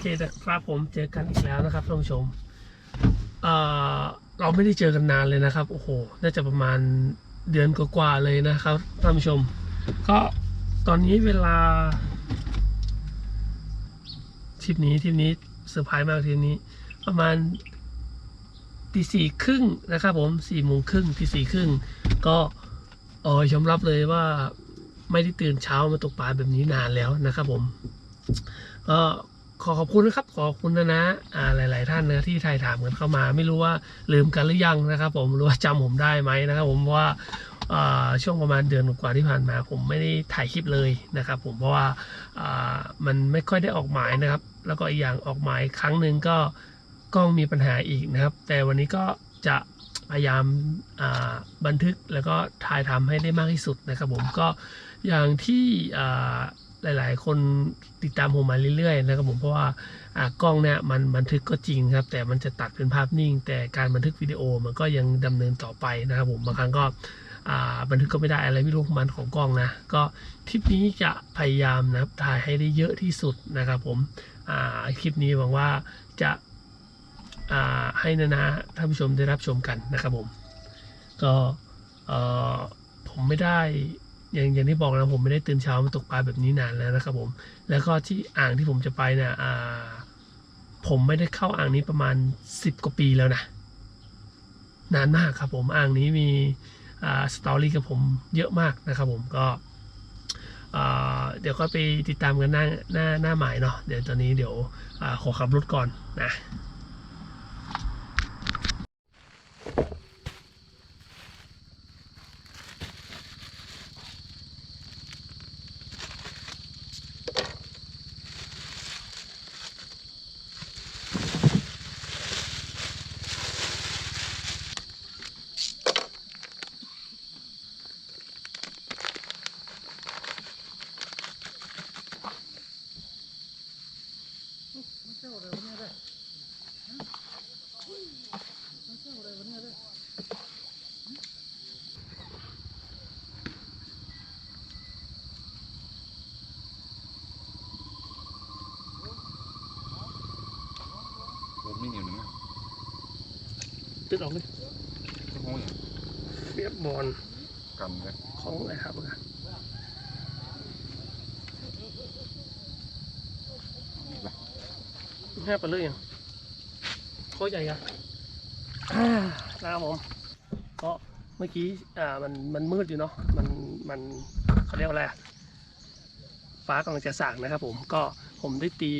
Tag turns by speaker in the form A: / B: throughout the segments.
A: อะโอเคนะครับผมเจอกันอีกแล้วนะครับท่านผู้ชมเอ่อเราไม่ได้เจอกันนานเลยนะครับโอ้โหน่าจะประมาณเดือนกว่าๆเลยนะครับท่านผู้ชม ก็ตอนนี้เวลาทริปนี้ทริปนี้เซอร์ไพรส์มากทริปนี้ ประมาณตีสี่ครึ่งนะครับผมสี่โมงครึ่งตีสี่ครึ่งก็เออยอมรับเลยว่าไม่ได้ตื่นเช้ามาตกปลาแบบนี้นานแล้วนะครับผมก็ ขอขอบคุณนะครับขอบคุณนะนะอ่าหลาย ๆ ท่านนะที่ถ่ายถามกันเข้ามา ไม่รู้ว่าลืมกันหรือยังนะครับผมหรือว่าจำผมได้ไหมนะครับ ผมว่าช่วงประมาณเดือนกว่าที่ผ่านมา ผมไม่ได้ถ่ายคลิปเลยนะครับ ผมเพราะว่ามันไม่ค่อยได้ออกหมายนะครับ แล้วก็อีกอย่างออกหมายครั้งหนึ่งก็กล้องมีปัญหาอีกนะครับ แต่วันนี้ก็จะพยายามาบันทึกแล้วก็ถ่ายทำให้ได้มากที่สุดนะครับ ผมก็อย่างที่ หลายๆ คนติดตามผมมาเรื่อยๆนะครับผมเพราะว่าอ่ากล้องเนี่ยมันบันทึกก็จริงครับ แต่มันจะตัดเป็นภาพนิ่ง แต่การบันทึกวิดีโอมันก็ยังดำเนินต่อไปนะครับผมบางครั้งก็อ่าบันทึกก็ไม่ได้อะไรไม่รู้ของมันของกล้องนะ ก็ทริปนี้จะพยายามนะครับถ่ายให้ได้เยอะที่สุดนะครับผมอ่าคลิปนี้หวังว่าจะอ่าให้นานาท่านผู้ชมได้รับชมกันนะครับผม ก็เออผมไม่ได้ อย่างอย่างที่บอกนะผมไม่ได้ตื่นเช้ามาตกปลาแบบนี้นานแล้วนะครับผม แล้วก็ที่อ่างที่ผมจะไปเนี่ยอ่าผมไม่ได้เข้าอ่างนี้ประมาณสิบกว่าปีแล้วนะ นานมากครับผมอ่างนี้มีอ่าสตอรี่กับผมเยอะมากนะครับผมก็เดี๋ยวก็ไปติดตามกันหน้าหน้าหน้าหมายเนาะเดี๋ยวตอนนี้เดี๋ยวอขอขับรถก่อนนะ
B: ผมไม่เหนียวหนึ่งนะ
A: ตึ๊ดออกเลย
B: โอ้ย
A: เรีย บบอล
B: กันเลย
A: ของอะไรครับอะแค่ไปเลยยังโคตรใหญ่อะอ่านะครับผมก็เมื่อกี้อ่ามันมันมืดอยู่เนาะมันมันเขาเรียกว่าอะไรอะฟ้ากำลังจะสางนะครับผมก็ผมได้ตี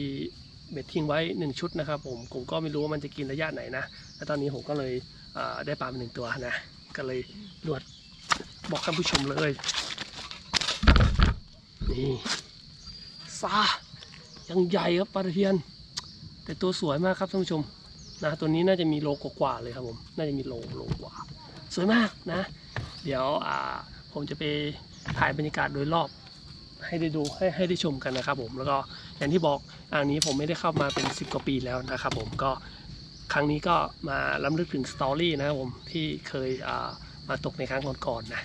A: เบ็ดทิ้งไว้หนึ่งชุดนะครับผมผมก็ไม่รู้ว่ามันจะกินระยะไหนนะ แล้วตอนนี้ผมก็เลยอ่าได้ปลามาหนึ่งตัวนะ ก็เลยรวดบอกท่านผู้ชมเลย นี่ซายังใหญ่ครับปลาตะเพียน แต่ตัวสวยมากครับท่านผู้ชมนะตัวนี้น่าจะมีโลกว่าเลยครับผมน่าจะมีโลโลกว่า สวยมากนะ เดี๋ยวอ่าผมจะไปถ่ายบรรยากาศโดยรอบให้ได้ดูให้ให้ได้ชมกันนะครับผมแล้วก็อย่างที่บอกอ่างนี้ผมไม่ได้เข้ามาเป็น 10 กว่าปีแล้วนะครับผมก็ ครั้งนี้ก็มาล้ำลึกถึงสตอรี่นะครับผม ที่เคยมาตกในครั้งก่อนๆนะ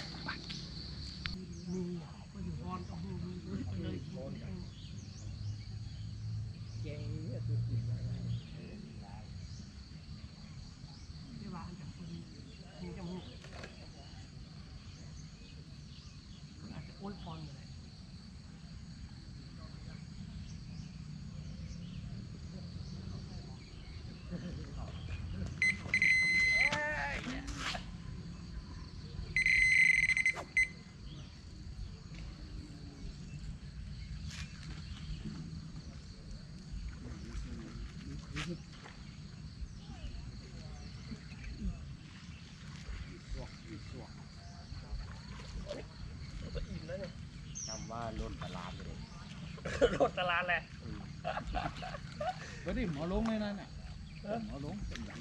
A: ไป
C: จำว่าล้นตลาดเลย
A: รถตลาดแหละ
C: เฮ้ยหมอลงเลยนั่นน่ะหมอลงเป็นอย่าง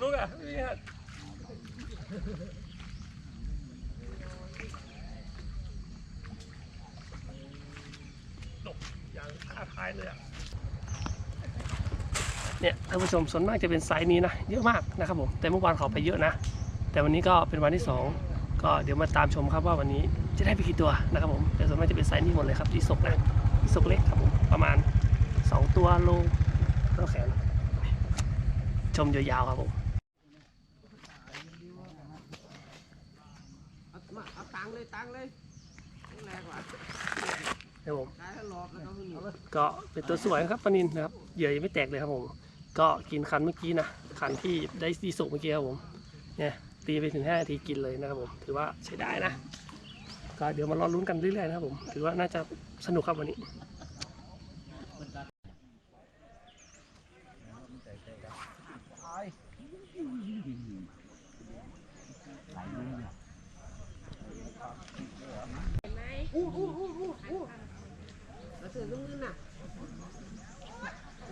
A: ลูกอะนี่ฮะดกอย่างท้าทายเลยอะเนี่ยท่านผู้ชมส่วนมากจะเป็นไซส์นี้นะเยอะมากนะครับผมแต่เมื่อวานเขาไปเยอะนะ แต่วันนี้ก็เป็นวันที่สองก็เดี๋ยวมาตามชมครับว่าวันนี้จะได้ไปกี่ตัวนะครับผมแต่ส่วนมากจะเป็นไซส์นี้หมดเลยครับที่สกนะ ที่สกเล็กครับผมประมาณสองตัวโลต้นแขนชมยาวๆครับผม
D: เอามาเอาตังค์เลยตังค์เลยแรงกว่า
A: ครับผม
D: ได้ถ้ารอบแล้วก็ไม่มี
A: ก็เป็นตัวสวยครับปลานินนะครับเหยื่อยังไม่แตกเลยครับผม ก็กินคันเมื่อกี้นะคันที่ได้ดีสุกเมื่อกี้ครับผมเนี่ยตีไปถึง5นาทีกินเลยนะครับผม ถือว่าใช้ได้นะ ก็เดี๋ยวมารอลุ้นกันเรื่อยๆนะครับผมถือว่าน่าจะสนุกครับวันนี้
D: แล้วเสือลุงนี่น่ะ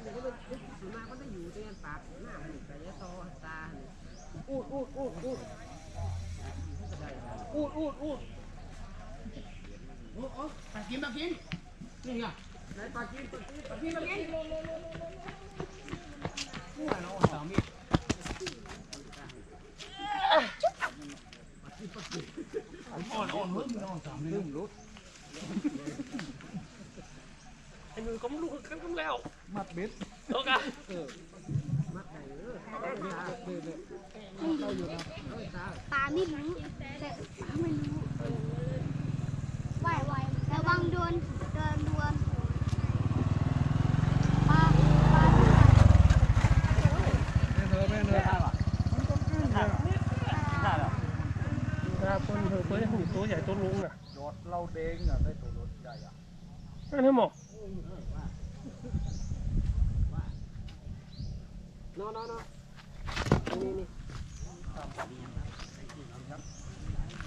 D: เดี๋ยวก็เป็นส่วนมากก็จะอยู่ในปากหน้ามันแต่ยะโตตาเนี่ยอูดอูดอูดอูดอูดอูดอูด โอ้โอ้ปลากินปลากินนี่ไงไหนปลากินปลากินปลากินปลากินนี่ไงเนาะสามี
A: ไอ้มือก็ไม่รู้กันกันแล้ว
C: มัดเบ็ด
A: โอเค
E: ปลาไม่รู้แต่ปลาไม่รู้ไหวไหว ระวังโดนโดนดวนปลาปลา
C: ไม่เธอแม่เธอ
A: เวลาคนเธอเพื่อให้ตัวใหญ่ตัวลุงน่ะ
C: ยอดเราเด้งอะได้ตัวรถใหญ่อะ
A: นั่นให้หมอก
D: นอนนอนนอนนี่นี่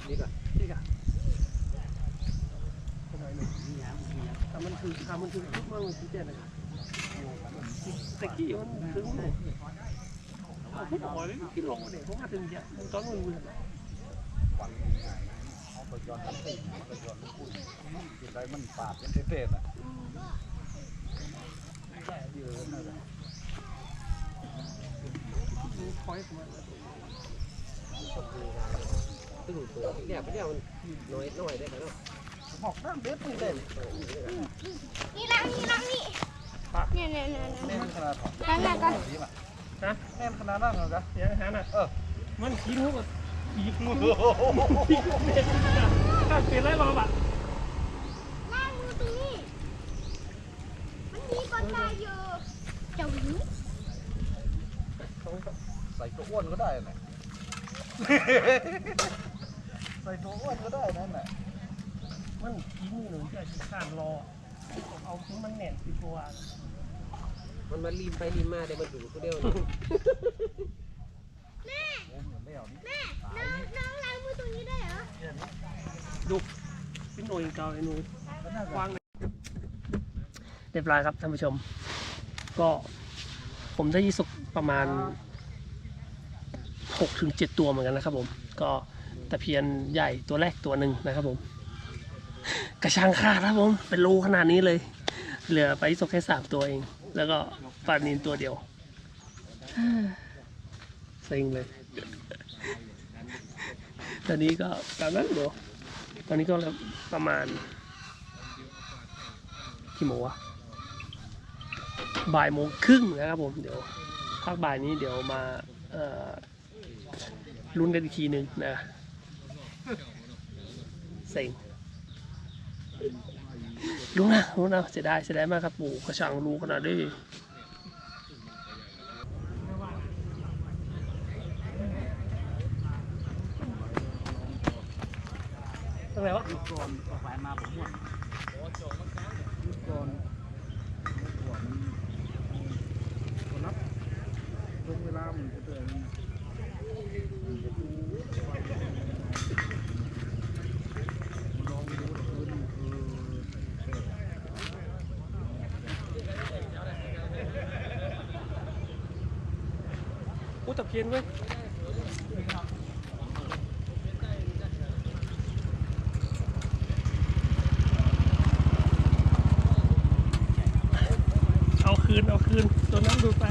D: นี่ก่อน
A: นี่ค่ะแต่มันคือทำมันคือทุกเมื่อมันคือเจ็ดนะครับตะกี้มันถึงเลยผมบอกเลยที่ลงเนี่ย ผมมาถึงเยอะมันตอนมันมือ
C: เอาไปย้อนน้ำตีเอาไปย้อนน้ำปุ๋ยกินได้มันปาดเป็นเศษๆอะเยอะนั่นแหละ
A: คอยประมาณ
D: ตึงตัวเดี๋ยวเดี๋ยวมันน้อยน้อยได้กันเนาะ
C: หอกน้ำเบ็ดนี่เด่น
E: นี่ลังนี่ลังนี่เนี่ยเนี่ยเนี่ย
C: แน่นขนาดของ
E: ลังน่ะก่ อน
C: นี่ป่ะ
A: นะ
C: แน่นขนาดนั้นเหรอจ๊ะ
A: เดี๋ยวอาหารน่ะ
C: เออ
A: มันขี้หูกับขี้หูขี้หูเนี่ยการเปลี่ยนไรรอบอะ
E: ล่างมือตรงนี้ มันมีก้อนตายอยู่เจ้าหญิง
C: ใส่ตัวอ้วนก็ได้นะใส่ตัวอ้วนก็ได้นั่นแหละ
A: มันขี้มือหนึ่งจะขาดรอเอาที่มันแน่นที่ตัว
D: มันมาลีมไปลีมมาเดี๋ยวมันอยู่คนเดียว
E: แม่
C: ผมยังไม่เอานี่
E: แม่น้องน้องล้างมือตรงนี้ได้เหรอ
A: ดูเป็นหน่วยเก่าไอ้หนูวางเลยเรียบร้อยครับท่านผู้ชม ก็ผมได้ยี่สุกประมาณหกถึงเจ็ดตัวเหมือนกันนะครับผมก็ตะเพียนใหญ่ตัวแรกตัวหนึ่งนะครับผม กระชังขาดครับผม เป็นรูขนาดนี้เลย เหลือไปยี่สุกแค่สามตัวเอง แล้วก็ปลานินตัวเดียว เซ็งเลย ตอนนี้ก็ตามนั้นเดี๋ยวตอนนี้ก็ประมาณกี่โมงวะบ่ายโมงครึ่งนะครับผมเดี๋ยวภาคบ่ายนี้เดี๋ยวมาลุ้นกันอีกทีหนึ่งนะเซ็งรู้นะรู้นะเสียดายเสียดายมากครับปู่กระชังรู้ขนาดนี้ ตรงไหนวะ
C: ก่อนกาแฟมาผมหมดก่
A: คืน เอาคืน ตัวนั้นดูไป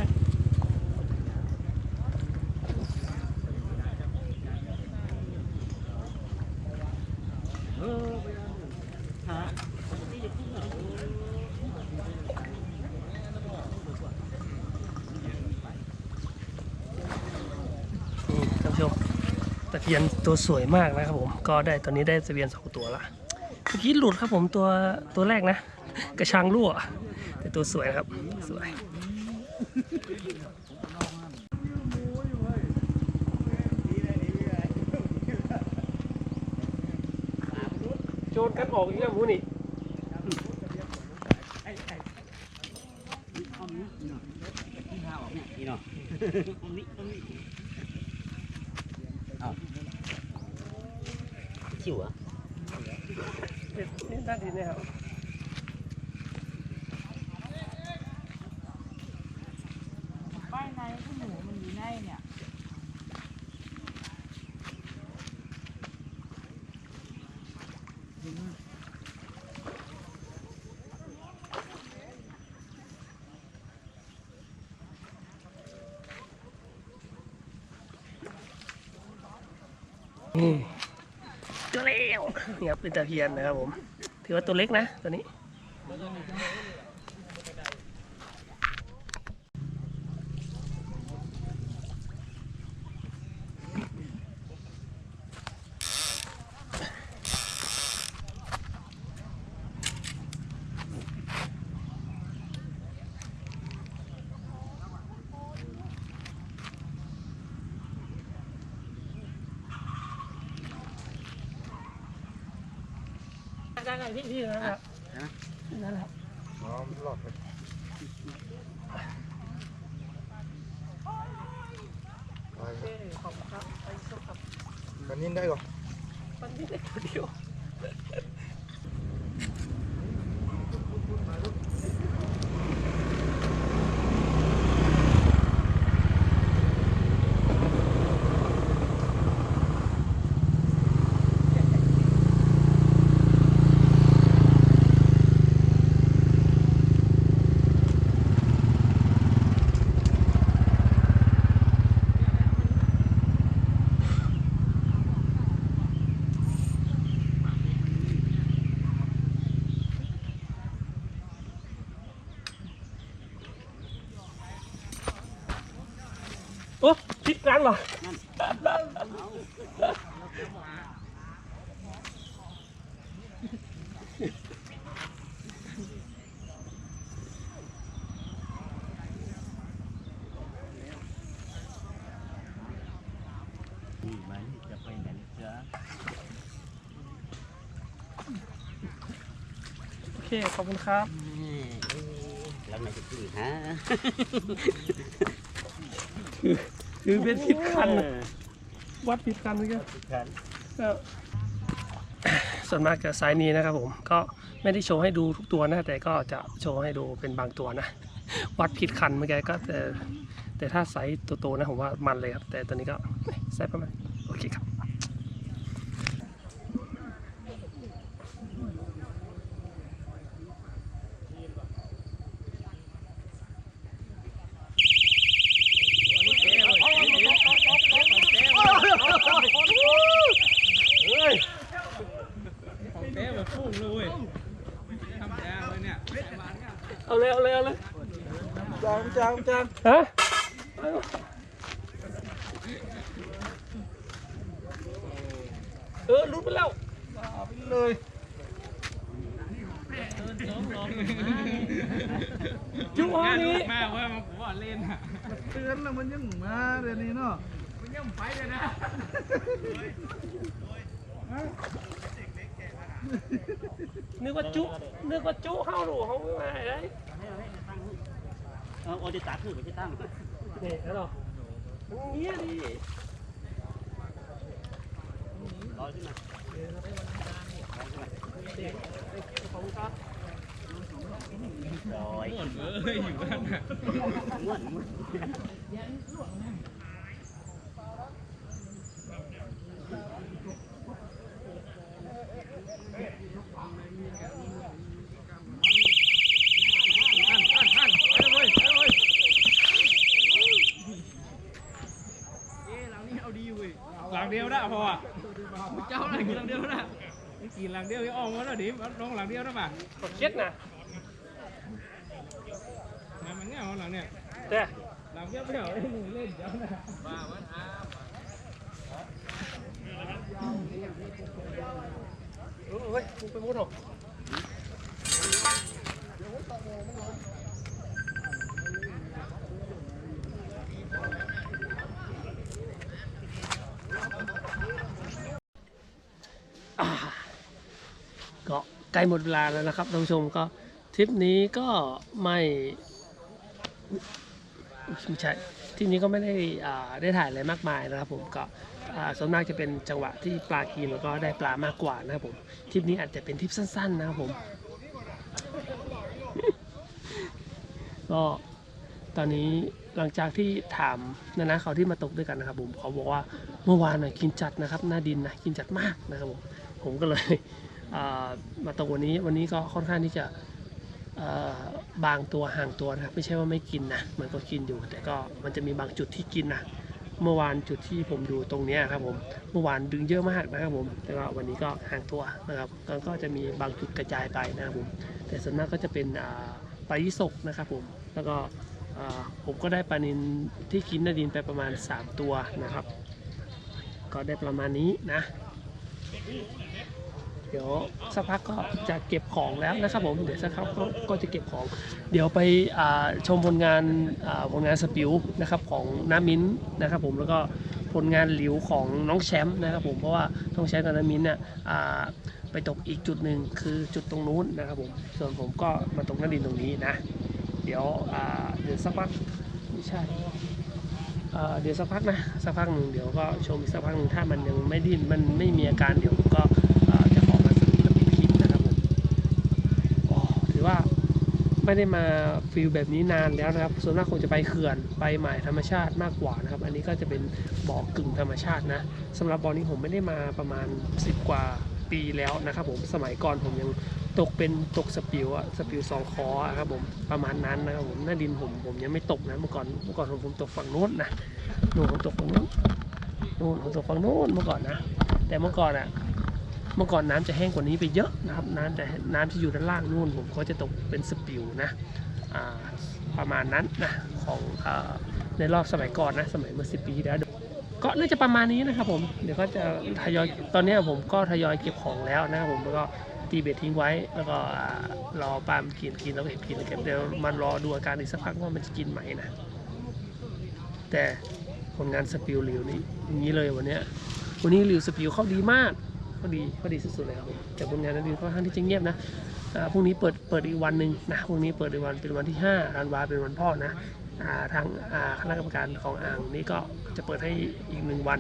C: ตะ
A: เพียนตัวสวยมากนะครับผมก็ได้ตอนนี้ได้ตะเพียนสองตัวละเมื่อกี้หลุดครับผมตัวตัวแรกนะ กระชังรั่วแต่ตัวสวยครับ สวยโจรกันออกอีกแล้วมูนี่
C: นี่เนาะตรงนี้ตรงนี้เอาชิวอะ
A: นี่ด้านดีนะครับ
F: ป้ายในที่หมูมันอยู่ในเนี่ย
A: นี่ตัวเล็กเนี่ยเป็นตะเพียนนะครับผม ถือว่าตัวเล็กนะตัวนี้ ได้ได้พี่พี่นะครับนั่นแหละ
B: น้อมรอบไป
A: โอเคขอบคุณครับไปสุขครับ
B: กันนินได้ก่อน
A: มันไม่ได้ตัวเดียว โอ้ พิษกลางหรอ
C: นี่มันจะไปไหนจ้ะ
A: โอเค ขอบคุณครับ
C: แล้วไหนจะกินฮะ
A: คือเป็นพิษคันน่ะวัดพิษคันนี่ก็
C: กัน
A: ก็ส่วนมากจะสายนี้นะครับผมก็ไม่ได้โชว์ให้ดูทุกตัวนะ แต่ก็จะโชว์ให้ดูเป็นบางตัวนะ วัดผิดคันเมื่อกี้ก็แต่แต่ถ้าไซส์ตัวโตนะผมว่ามันเลยครับ แต่ตัวนี้ก็ไซส์ประมาณโอเคครับ
C: ของแท้แบบฟุ้งเลยเว้ยทำแท้เลยเนี่ย
A: เอาเลยเอาเลยเอาเลย
C: จางจางจาง
A: ฮะเออรุดไปแล้ว
C: เลย
A: จุ๊ห้องนี้
C: มาเว้ยมาผมว่าเล่นอะ
G: เตือนแล้วมันยังมาเดี๋ยวนี้เนาะ
C: มันยังไปเลยนะ
A: นึกว่าจุนึกว่าจุเข้าหรูเขาไม่มาได้
C: เออโอจะตัดคือไปที่ตั้ง
A: เนี่ยแล้วหรอเงี้ยดิ
C: รอขึ้นมา
A: ของครับ
C: รอยม้วนเว้ยอยู่บ้านน่ะม้วนม้วน
G: หลังเดี ยวนะพออะเจ้าหลังกินหลังเดียวนะนี่กินหลังเดียวยังออกมาแล้วดิน้องหลังเดียวนะป่ะ
A: กดเช็ดนะ
G: งานมันเนี่ยหลังเนี่ย
A: แต่
G: หลังเดียวไม่เอาไอ้หนูเล่นเจ้านะ
A: เเออเฮ้ยมึงไปมุดหรอกอ่าก็ ใกล้หมดเวลาแล้วนะครับท่านผู้ชมก็ทริปนี้ก็ไม่ไม่ใช่ทริปนี้ก็ไม่ได้ได้ถ่ายอะไรมากมายนะครับผมก็ส่วนมากจะเป็นจังหวะที่ปลากินแล้วก็ได้ปลามากกว่านะครับผมทริปนี้อาจจะเป็นทริปสั้น ๆ นะครับผมก็ตอนนี้หลังจากที่ถามนานาเขาที่มาตกด้วยกันนะครับผมเขาบอกว่าเมื่อวานน่ะกินจัดนะครับ หน้าดินนะกินจัดมากนะครับผมผมก็เลย มาตกวันนี้วันนี้ก็ค่อนข้างที่จะบางตัวห่างตัวนะครับไม่ใช่ว่าไม่กินนะมันก็กินอยู่ แต่ก็มันจะมีบางจุดที่กินนะเมื่อวานจุดที่ผมดูตรงนี้ครับผมเมื่อวานดึงเยอะมากนะครับผมแต่ว่าวันนี้ก็ห่างตัวนะครับก็จะมีบางจุดกระจายไปนะครับผมแต่ส่วนมากก็จะเป็นปลายิสกนะครับผมแล้วก็ผมก็ได้ปลานินที่กินนาดินไปประมาณ 3 ตัวนะครับ ก็ได้ประมาณนี้นะ ดี๋ยวสักพักก็จะเก็บของแล้วนะครับผมเดี๋ยวสักพักก็ก็จะเก็บของ เดี๋ยวไปชมผลงานผลงานสปิวนะครับของน้ามิ้นนะครับผมแล้วก็ผลงานหลิวของน้องแชมป์นะครับผมเพราะว่าน้องแชมป์กับน้ามิ้นเนี่ยไปตกอีกจุดหนึ่งคือจุดตรงนู้นนะครับผมส่วนผมก็มาตกน้าดินตรงนี้นะ เดี๋ยวเดี๋ยวสักพักไม่ใช่เดี๋ยวสักพักนะสักพักหนึ่งเดี๋ยวก็ชมอีกสักพักหนึ่งถ้ามันยังไม่ดิ้นมันไม่มีอาการเดี๋ยวผมก็ ว่าไม่ได้มาฟิลแบบนี้นานแล้วนะครับ ส่วนมากคงจะไปเขื่อนไปหมายธรรมชาติมากกว่านะครับ อันนี้ก็จะเป็นบ่อกึ่งธรรมชาตินะสำหรับบ่อนี้ผมไม่ได้มาประมาณ 10 กว่าปีแล้วนะครับผมสมัยก่อนผมยังตกเป็นตกสปิวอะสปิวสองคออะครับผมประมาณนั้นนะครับผมหน้าดินผมผมยังไม่ตกนะเมื่อก่อนเมื่อก่อนผมผมตกฝั่งโน้นนะนู่นผมตกฝั่งโน้นนู่นผมตกฝั่งโน้นเมื่อก่อนนะ แต่เมื่อก่อนอะ เมื่อก่อนน้ำจะแห้งกว่านี้ไปเยอะนะครับน้ำแต่น้ำที่อยู่ด้านล่างนู่นผมก็จะตกเป็นสปิวนะประมาณนั้นนะของอในรอบสมัยก่อนนะสมัยเมื่อสิปีที่แล้วก็น่าจะประมาณนี้นะครับผมเดี๋ยวก็จะทยอยตอนนี้ผมก็ทยอยเก็บของแล้วนะครับผมแล้วก็ตีเบ็ดทิ้งไว้ แล้วก็รอปลามกินกินแล้วก็เก็บกินเก็บเดี๋ยวมันรอดูอาการอีกสักพักว่ามันจะกินไหมนะแต่ผลงานสปิลหลิวนี่อย่างนี้เลยวันนี้วันนี้หลิวสปิลเขาดีมาก เขาดีเขาดีสุดๆเลยครับแต่ผลงานนั้นดีค่อนข้างที่จะเงียบนะพรุ่งนี้เปิดเปิดอีกวันหนึ่งนะพรุ่งนี้เปิดอีกวันเป็นวันที่5ธันวาเป็นวันพ่อนะอทางคณะกรรมการของอ่างนี้ก็จะเปิดให้อีกหนึ่งวัน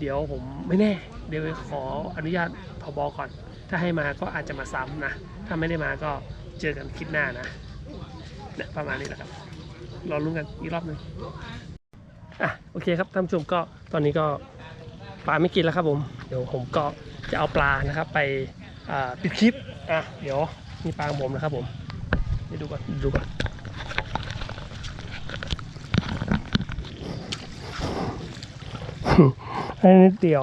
A: เดี๋ยวผมไม่แน่ เดี๋ยวขออนุญาตพบก่อน ถ้าให้มาก็อาจจะมาซ้ำนะ ถ้าไม่ได้มาก็เจอกันคลิปหน้านะเนี่ยประมาณนี้แหละครับรอลุ้นกันอีกรอบหนึ่งอะโอเคครับท่านผู้ชมก็ตอนนี้ก็ ปลาไม่กินแล้วครับผมเดี๋ยวผมก็จะเอาปลานะครับ ไปอ่าปิดคลิปอะเดี๋ยวนี่ปลาของผมนะครับผมเดี๋ยวดูก่อนดูก่อนให้นิดเดียว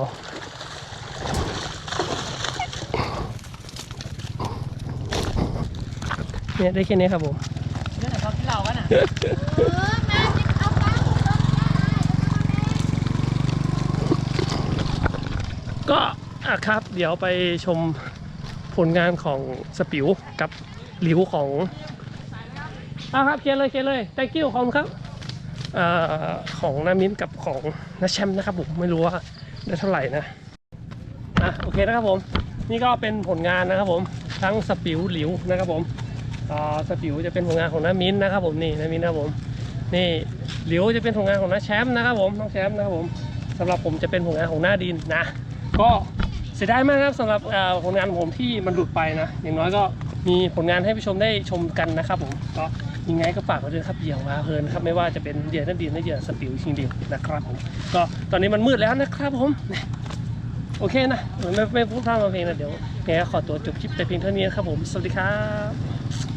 A: เนี่ยได้แค่นี้ครับผม
F: เรื่องไหนเขาที่เรากันอะ
E: เออแม่จะเอาปลาของเราได้
A: ก็อะครับ เดี๋ยวไปชมผลงานของสปิวกับหลิวของอ้าครับเคลียร์เลยเคลียร์เลย thank you ขอบคุณครับอของนามิ้นกับของนาแชมป์นะครับผมไม่รู้ว่าได้เท่าไหร่นะอะโอเคนะครับผม นี่ก็เป็นผลงานนะครับผมทั้งสปิวหลิวนะครับผมสปิวจะเป็นผลงานของนามิ้นนะครับผมนี่นามิ้นนะครับผมนี่หลิวจะเป็นผลงานของนาแชมป์นะครับผมน้องแชมป์นะครับผมสำหรับผมจะเป็นผลงานของหน้าดินนะ ก็ สียดายมากครับสำหรับผลงานผมที่มันหลุดไปนะ อย่างน้อยก็มีผลงานให้ผู้ชมได้ชมกันนะครับผมก็ยังไงก็ฝากไว้ด้วยครับเหยี่ยวมาเพลินครับไม่ว่าจะเป็นเหยื่อนั่นดินและเหยื่อสปิวชิงดิวนะครับผมก็ตอนนี้มันมืดแล้วนะครับผมโอเคนะไม่ไม่พูดพร่ำทำเพลงนะเดี๋ยวยังไงขอตัวจบคลิปแต่เพียงเท่านี้ครับผมสวัสดีครับ